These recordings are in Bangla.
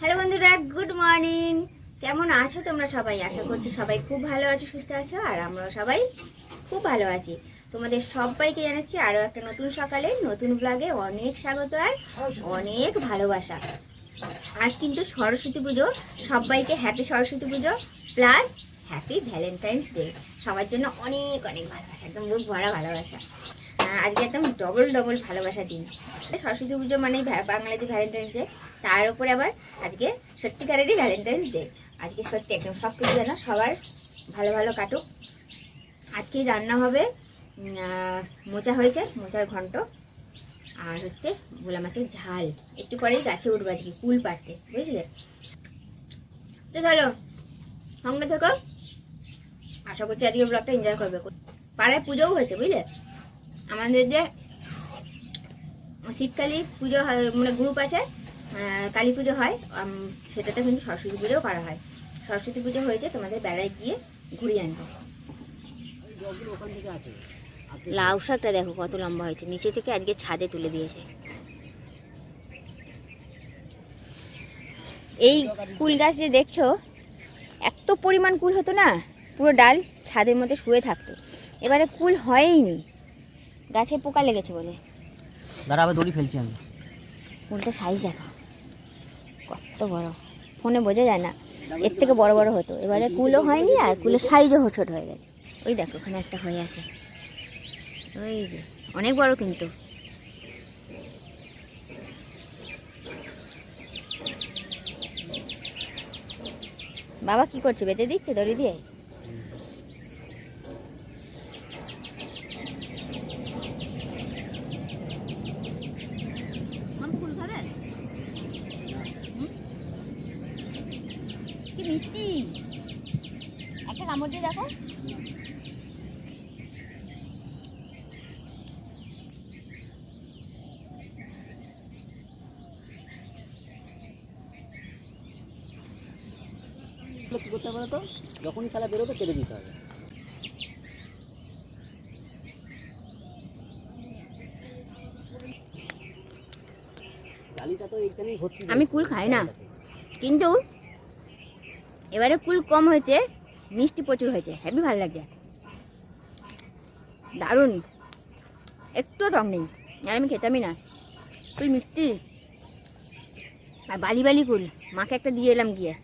হ্যালো বন্ধুরা গুড মর্নিং কেমন আছো তোমরা সবাই? আশা করছি সবাই খুব ভালো আছো, সুস্থ আছো, আর আমরা সবাই খুব ভালো আছি। তোমাদের সবাইকে জানাচ্ছি আরও একটা নতুন সকালে, নতুন ব্লগে অনেক স্বাগত আর অনেক ভালোবাসা। আজ কিন্তু সরস্বতী পুজো, সবাইকে happy Saraswati Puja plus happy Valentine's day সবার জন্য অনেক অনেক ভালোবাসা, একদম বুক ভরা ভালোবাসা। আজকে একদম ডবল ডবল ভালোবাসা দিন। সরস্বতী পুজো মানে বাংলাদেশ ভ্যালেন্টাইন্স ডে তার উপরে আবার আজকে সত্যিকারেরই ভ্যালেন্টাইন্স ডে আজকে সত্যি একদম সব কিছু যেন সবার ভালো ভালো কাটুক। আজকে রান্না হবে মোচা হয়েছে, মোচার ঘন্ট। আর হচ্ছে ভোলা মাছের ঝাল। একটু পরেই গাছে উঠবো আজকে, কুল পাড়তে, বুঝলে? তো চলো, সঙ্গে থেকো। আশা করছি আজকে ব্লগটা এনজয় করবে। পাড়ায় পুজোও হয়েছে, বুঝলে? আমাদের যে শিবকালী পুজো হয় মানে গ্রুপ আছে কালী পুজো হয় সেটাতে কিন্তু সরস্বতী পুজোও করা হয়। সরস্বতী পুজো হয়েছে, তোমাদের বেলায় গিয়ে ঘুরিয়ে আনব। লাউ শাকটা দেখো কত লম্বা হয়েছে, নিচে থেকে আজকে ছাদে তুলে দিয়েছে। এই কুল গাছ যে দেখছ, এত পরিমাণ কুল হতো না, পুরো ডাল ছাদের মধ্যে শুয়ে থাকতো। এবারে কুল হয়ইনি গাছে পোকা লেগেছে বলে। দাঁড়া আবার দড়ি ফেলছি আমি। কুলটা সাইজ দেখো। কত বড়। ফোনে বোঝা যায় না। এর থেকে বড় বড় হতো। এবারে কুলও হয়নি আর কুলের সাইজও ছোট হয়ে গেছে। ওই দেখো ওখানে একটা হয়ে আছে। ওই যে অনেক বড় কিন্তু। বাবা কি করছে? বেঁধে দিচ্ছে দড়ি দিয়ে ফুল খাবে কি মিষ্টি একটা কামড় দিয়ে দেখো এগুলো কী করতে হবে তো যখনই সালা বেরোবে কেটে দিতে হবে। আমি কুল খাই না। কিন্তু এবারে কুল কম হয়েছে, মিষ্টি প্রচুর হয়েছে, হেভি ভালো লাগছে। দারুণ। একটু রং নেই, আমি খেতামই না। কুল মিষ্টি। আর বালি বালি কুল, মাকে একটা দিয়ে এলাম গিয়ে।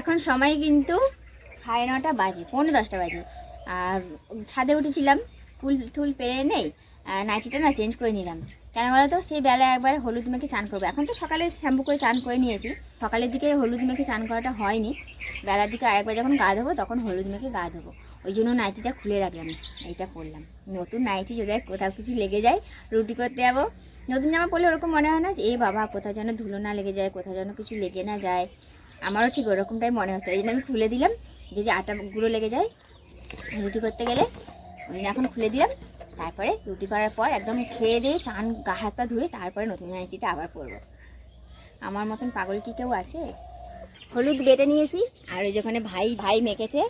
এখন সময় কিন্তু সাড়ে নটা বাজে, পৌনে দশটা বাজে। আর ছাদে উঠেছিলাম, ফুল, টুল পেরে নেই নাইটিটা না চেঞ্জ করে নিলাম। কেন বলো তো সেই বেলা একবার হলুদ মেখে চান করব। এখন তো সকালে শ্যাম্পু করে চান করে নিয়েছি। সকালের দিকে হলুদ মেখে চান করাটা হয়নি। বেলার দিকে আরেকবার যখন গা ধোবো, তখন হলুদ মেখে গা ধোবো। ওই জন্য নাইটিটা খুলে রাখলাম, এইটা পরলাম। নতুন নাইটি যদি কোথাও কিছু লেগে যায়, রুটি করতে যাব। নতুন জামা পরলে ওরকম মনে হয় না যে এই বাবা, কোথাও যেন ধুলো না লেগে যায়, কোথাও যেন কিছু লেগে না যায়। আমারও ঠিক ওরকমটাই মনে হচ্ছে। এই জন্য আমি খুলে দিলাম। যদি আটা গুঁড়ো লেগে যায়, রুটি করতে গেলে, ওই এখন খুলে দিলাম। তারপরে রুটি করার পর একদম খেয়ে দিয়ে চান গা হাত পা ধুয়ে তারপরে নতুন নাইটিটা আবার পরবো আমার মতন পাগল কি কেউ আছে? হলুদ বেটে নিয়েছি, আর ওই যেখানে ভাই ভাই মেখেছে।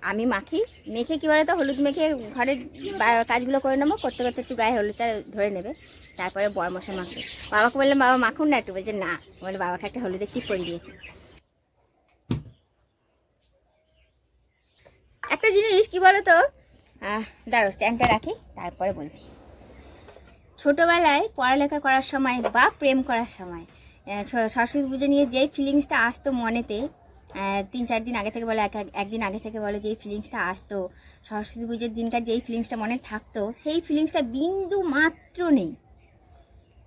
আমি মাখি। মেখে কী বলে তো হলুদ মেখে ঘরে বা- কাজগুলো করে নেব। করতে করতে একটু গায়ে হলুদটা ধরে নেবে। তারপরে বড় মশা মাখবে। বাবাকে বললাম, বাবা, মাখুন না একটু। বলছে, না। বলে, বাবাকে একটা হলুদের টিপ করে দিয়েছি। একটা জিনিস, কি বলো তো দাঁড়ো স্ট্যান্ডটা রাখি, তারপরে বলছি। ছোটোবেলায় পড়ালেখা করার সময় বা প্রেম করার সময় সরস্বতী পুজো নিয়ে যেই ফিলিংসটা আসতো মনেতে তিন, চার দিন আগে থেকে বলো, এক, এক- একদিন আগে থেকে বলো, যেই ফিলিংসটা আসতো, সরস্বতী পুজোর দিনকার যেই ফিলিংসটা মনে থাকতো, সেই ফিলিংসটা বিন্দু মাত্র নেই।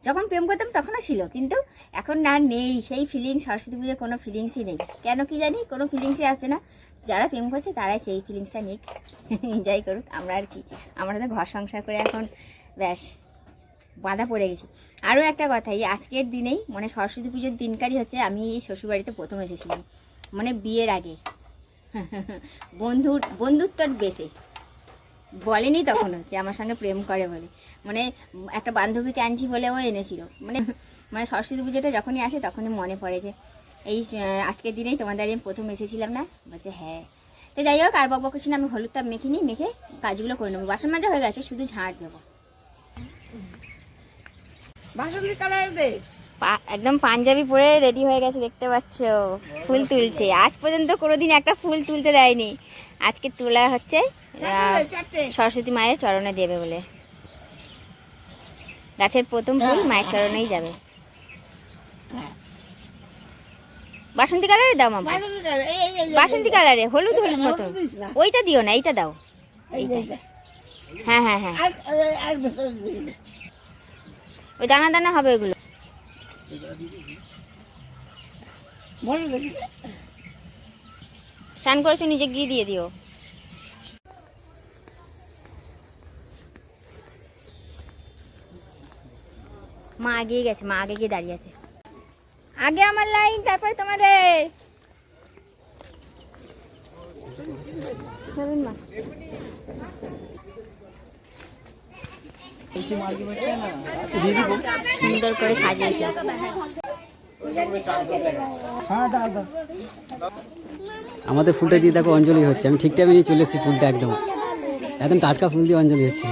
যখন প্রেম করতাম তখনও ছিল, কিন্তু এখন আর নেই, সেই ফিলিংস সরস্বতী পুজোর কোনো ফিলিংসই নেই। কেন কি জানি, কোনো ফিলিংসই আসছে না। যারা প্রেম করছে, তারাই সেই ফিলিংসটা নিক। এনজয় করুক। আমরা আর কি। আমরা তো ঘর সংসার করে এখন ব্যাস, বাঁধা পড়ে গেছি। আরও একটা কথা, এই আজকের দিনেই মানে সরস্বতী পুজোর দিনকারই হচ্ছে আমি এই শ্বশুরবাড়িতে প্রথম এসেছিলাম। মানে বিয়ের আগে। বন্ধুর, বন্ধুত্বর বেসে বলেনি তখনও যে আমার সঙ্গে প্রেম করে বলে। মানে একটা বান্ধবীকে আনছি বলে ও এনেছিল। মানে মানে সরস্বতী পুজোটা যখনই আসে তখনই মনে পড়ে যে এই আজকের দিনেই তোমাদের আমি প্রথম এসেছিলাম না? বলছে হ্যাঁ। তো যাই হোক আর বকবক করছি না আমি হলুদটা মেখে নিই মেখে কাজগুলো করে নেব। বাসন মাজা হয়ে গেছে শুধু ঝাঁট দেবো। একদম পাঞ্জাবি পরে রেডি হয়ে গেছে দেখতে পাচ্ছ। ফুল তুলছে। আজ পর্যন্ত কোনোদিন একটা ফুল তুলতে দেয়নি। আজকে তোলা হচ্ছে সরস্বতী মায়ের চরণে দেবে বলে। গাছের প্রথম ফুল মায়ের চরণেই যাবে। হ্যাঁ। বাসন্তী কালারে দাও মামা বাসন্তী কালার হলুদ হলুদ মতো। ওইটা দিও না এইটা দাও। হ্যাঁ হ্যাঁ হ্যাঁ। ওই দানা দানা হবে ওগুলো দেখিস স্নান করেছ নিজে গিয়ে দিয়ে দিও। মা আগিয়ে গেছে মা আগে গিয়ে দাঁড়িয়ে আছে। আগে আমার লাইন তারপরে তোমাদের। চলুন সুন্দর করে সাজিয়েছে। আমাদের ফুলটা দিয়ে দেখো অঞ্জলি হচ্ছে। আমি ঠিক টাইমে নিয়ে চলে এসেছি ফুলটা একদম। একদম টাটকা ফুল দিয়ে অঞ্জলি হচ্ছে।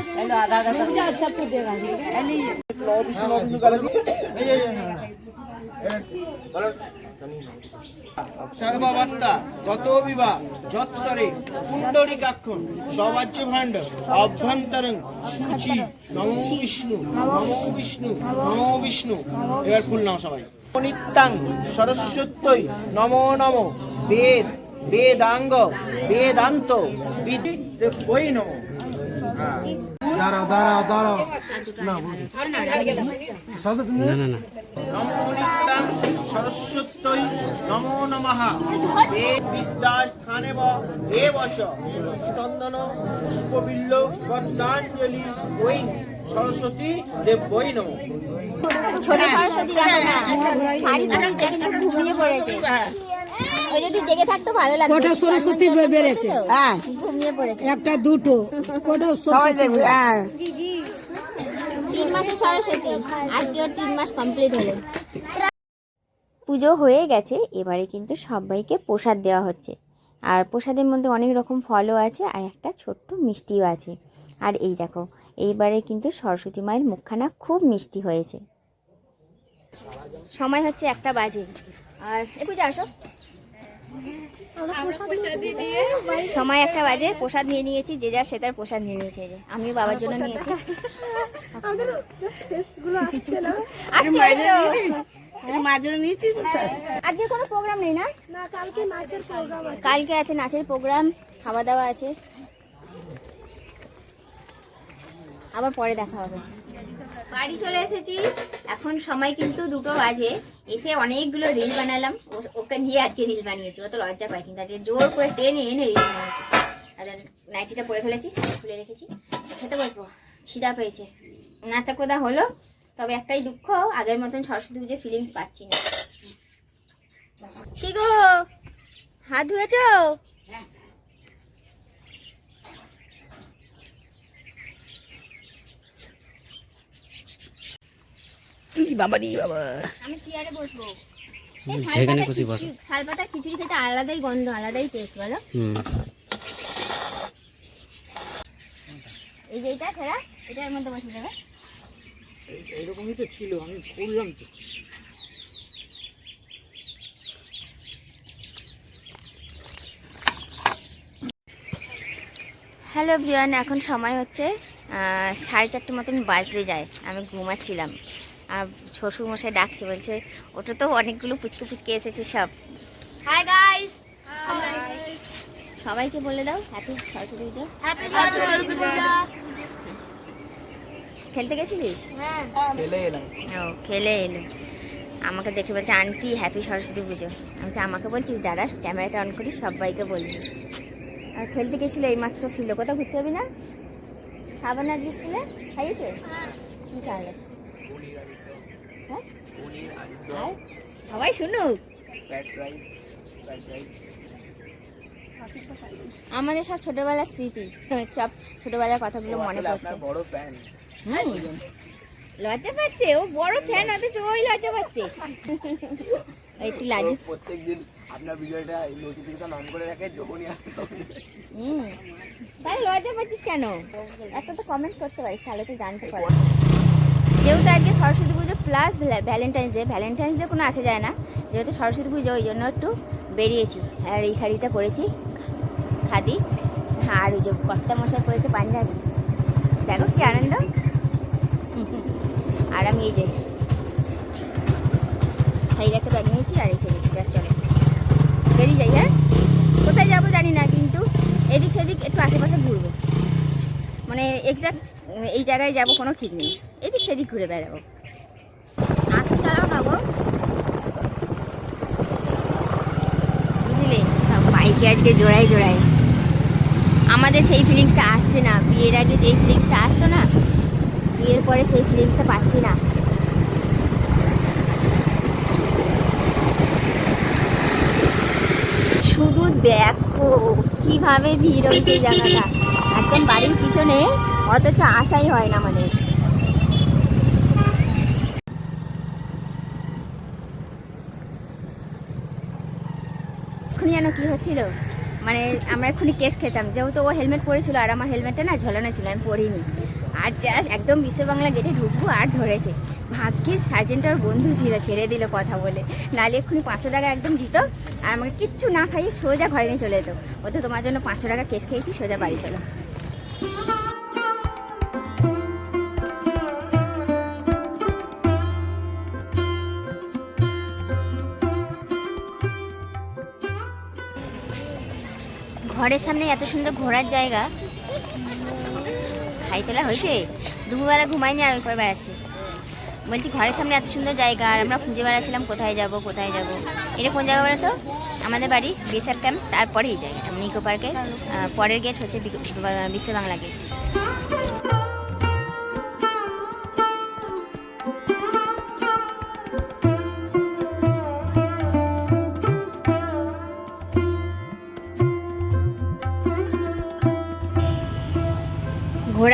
সর্বাবস্থা তত বিবাহ যৎসরে পুণ্ডরিকাক্ষণ সবাজ্য ভাণ্ড অভ্যন্তরং সূচি, নমো বিষ্ণু নমো বিষ্ণু নমো বিষ্ণু। এবার ফুল নাও সবাই। নিত্যাং সরস্বত্যই নমো নমো। বেদ, বেদাঙ্গ, বেদান্ত বিধি বই নমো। না না না নমো নিত্যাং সরস্বত্যই নমো নমঃ। বে বিদ্যা স্থানেব এব চ। চন্দন পুষ্পবিল্ল পদ্মাঞ্জলি ওই সরস্বতী দেবৈ নমঃ। ছোট সরস্বতী দেখো না শাড়ি পরেছে কিন্তু ঘুমিয়ে পড়েছে। যদি জেগে থাকতো ভালো লাগতো। কটা সরস্বতী বেড়েছে? হ্যাঁ। ঘুমিয়ে পড়েছে। একটা দুটো। কোটা সবাই দেখবে হ্যাঁ। তিন মাসের সরস্বতী আজকে ওর তিন মাস কমপ্লিট হলো। পুজো হয়ে গেছে এবারে কিন্তু সবাইকে প্রসাদ দেওয়া হচ্ছে। আর প্রসাদের মধ্যে অনেক রকম ফলও আছে আর একটা ছোট্ট মিষ্টিও আছে। আর এই দেখো এইবারে কিন্তু সরস্বতী মায়ের মুখখানা খুব মিষ্টি হয়েছে। সময় হচ্ছে একটা বাজে। আর এ পূজা আসো। সময় একটা বাজে প্রসাদ নিয়ে নিয়েছি যে যার সে তার প্রসাদ নিয়ে নিয়েছে যে। আমিও বাবার জন্য নিয়েছি। বুঝছিস আজকে কোনো প্রোগ্রাম নেই না? না কালকে নাচের প্রোগ্রাম আছে। কালকে আছে নাচের প্রোগ্রাম খাওয়া দাওয়া আছে। আবার পরে দেখা হবে। বাড়ি চলে এসেছি। এখন সময় কিন্তু দুটো বাজে। এসে অনেকগুলো রিল বানালাম। ওকে নিয়ে আর কি রিল বানিয়েছি। ও তো লজ্জা পাইছি কিন্তু আজকে জোর করে টেনে এনে রিল বানিয়েছি। আর নাইটিটা পরে ফেলেছি খুলে রেখেছি। খেতে বসবো, খিদা পেয়েছে। নাচা কোদা হলো, তবে একটাই দুঃখ, আগের মতন সরস্বতী পুজোর ফিলিংস পাচ্ছি না। কি গো? হাত ধুয়েছ? বাবারি বাবা। আমি চেয়ারে বসবো। যেখানে খুশি বসো। শালপাতা খিচুড়ি খেতে আলাদাই গন্ধ আলাদাই টেস্ট বলো। হুম। এই যে এইটা ছেড়া এটার মধ্যে বসে যাবে এরকমই তো ছিল আমি করলাম তো। হ্যালো ব্রিয়ান এখন সময় হচ্ছে আহ, সাড়ে চারটে মতন বাজতে যায়। আমি ঘুমাচ্ছিলাম। আর শ্বশুরমশাই ডাকছে বলছে ওটা তো অনেকগুলো পুচকে পুচকে এসেছে সব। হাই গাইস সবাইকে বলে দাও হ্যাপি সরস্বতী পুজো। হ্যাপি সরস্বতী পুজো! খেলতে গেছিলিস? হ্যাঁ। ফেলে এলাম। ও খেলে এলো। আমাকে দেখে বলছে আন্টি হ্যাপি সরস্বতী পুজো। আমি আমাকে বলছিস দাদা ক্যামেরাটা অন করি সবাইকে বলবি আর খেলতে গেছিল এই মাত্র ফিরলো কোথাও ঘুরতে হবে না? খাবার না দিয়ে স্কুলে? খাইয়েছে? কি খাওয়া হ্যাঁ আর সবাই শুনুক। আমাদের সব ছোটবেলার স্মৃতি। সব ছোটবেলার কথাগুলো মনে পড়ছে। বড় ফ্যান লজ্জা পাচ্ছে। ও বড় ফ্যান অথচ ওই লজ্জা পাচ্ছে। একটু লাজু প্রত্যেকদিন আপনার ভিডিওটা নোটিফিকেশন অন করে রাখে যখনই হুম। তাই লজ্জা পাচ্ছিস কেন? একটা তো কমেন্ট করতে পারিস তাহলে তো জানতে পারিস যেহেতু আজকে Saraswati Puja plus Valentine's Day Valentine's Day কোনো আসে যায় না। যেহেতু সরস্বতী পুজো, ওই জন্য একটু বেরিয়েছি। আর এই শাড়িটা পরেছি খাদি। আর ওই যে কর্তা মশাই পরেছে পাঞ্জাবি। দেখো কি আনন্দ। আর আমি এই যে সাইডে একটা ব্যাগ নিয়েছি আর এই সাইডে ব্যাগ চলে। বেরিয়ে যাই হ্যাঁ? কোথায় যাব জানি না, কিন্তু এদিক সেদিক একটু আশেপাশে ঘুরবো। মানে এক্সাক্ট এই জায়গায় যাব কোনো ঠিক নেই। এদিক সেদিক ঘুরে বেড়াবো। আস্তে চালাও না গো সব বাইকে আজকে জোড়ায় জোড়ায়। আমাদের সেই ফিলিংসটা আসছে না। বিয়ের আগে যেই ফিলিংসটা আসতো না, বিয়ের পরে সেই ফিলিংসটা পাচ্ছি না। শুধু দেখো কীভাবে ভিড় হয়েছে জায়গাটা। একদম বাড়ির পিছনে অথচ আশাই হয় না আমাদের। যেন কি হচ্ছিল? মানে আমরা এক্ষুনি কেস খেতাম। যেহেতু ও হেলমেট পরেছিল আর আমার হেলমেটটা না ঝোলানো ছিল, আমি পরিনি। আর জাস্ট একদম বিশ্ব বাংলা গেটে ঢুকবো আর ধরেছে। ভাগ্যে সার্জেন্টার বন্ধু ছিল, ছেড়ে দিল কথা বলে। নালে এক্ষুনি পাঁচশো টাকা একদম দিত আর আমাকে কিচ্ছু না খাইয়ে সোজা ঘরে নিয়ে চলে যেত। ও তো তোমার জন্য পাঁচশো টাকা কেস খেয়েছি, সোজা বাড়ি চলো। ঘরের সামনে এত সুন্দর ঘোরার জায়গা? হাইতলা হয়েছে? দুপুরবেলা ঘুমাইনি আর ওই করে বেড়াচ্ছে। বলছি ঘরের সামনে এত সুন্দর জায়গা আর আমরা খুঁজে বেড়াচ্ছিলাম কোথায় যাব কোথায় যাব। এটা কোন জায়গা বলো তো আমাদের বাড়ি, বিএসএফ ক্যাম্প, তারপরেই এই জায়গাটা, নিকো পার্কে পরের গেট হচ্ছে বিশ্ব বাংলা গেট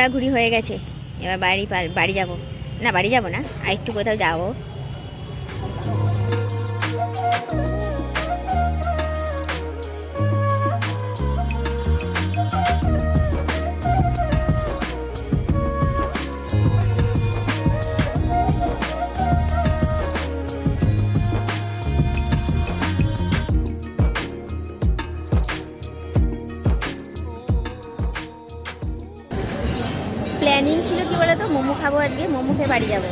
ঘোরাঘুরি হয়ে গেছে। এবার বাড়ি বাড়ি যাব। না, বাড়ি যাব না, আর একটু কোথাও যাব। প্ল্যানিং ছিল কি বলতো? মোমো খাব আজকে মোমো খেয়ে বাড়ি যাব।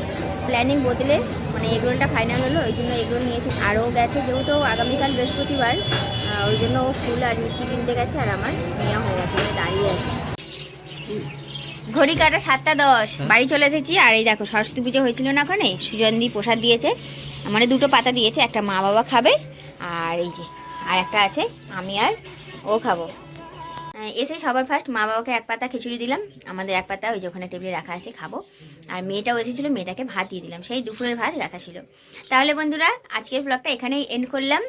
প্ল্যানিং বদলে মানে এগরোলটা ফাইনাল হলো ওই জন্য এগরোল নিয়েছে। আরও গেছে যেহেতু আগামীকাল বৃহস্পতিবার ওই জন্য ও ফুল আর মিষ্টি কিনতে গেছে আর আমার নেওয়া হয়ে গেছে মানে দাঁড়িয়ে আছে। ঘড়ি কাটা সাতটা দশ বাড়ি চলে এসেছি। আর এই দেখো সরস্বতী পুজো হয়েছিল না ওখানে সুজন্দি প্রসাদ দিয়েছে। মানে দুটো পাতা দিয়েছে একটা মা বাবা খাবে আর এই যে আর একটা আছে আমি আর ও খাব। এসে সবার ফার্স্ট মা বাবাকে এক পাতা খিচুড়ি দিলাম। আমাদের এক পাতা ওই যে ওখানে টেবিলে রাখা আছে খাব। আর মেয়েটাও এসেছিল মেয়েটাকে ভাত দিয়ে দিলাম। সেই দুপুরের ভাত রাখা ছিল। তাহলে বন্ধুরা আজকের ব্লগটা এখানেই এন্ড করলাম।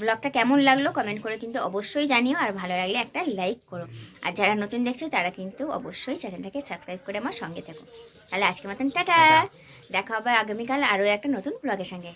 ব্লগটা কেমন লাগল কমেন্ট করে কিন্তু অবশ্যই জানিও আর ভালো লাগলে একটা লাইক করো। আর যারা নতুন দেখছ তারা কিন্তু অবশ্যই চ্যানেলটাকে সাবস্ক্রাইব করে আমার সঙ্গে থাকো। তাহলে আজকের মতন টাটা! দেখা হবে আগামীকাল আরও একটা নতুন ব্লগের সঙ্গে।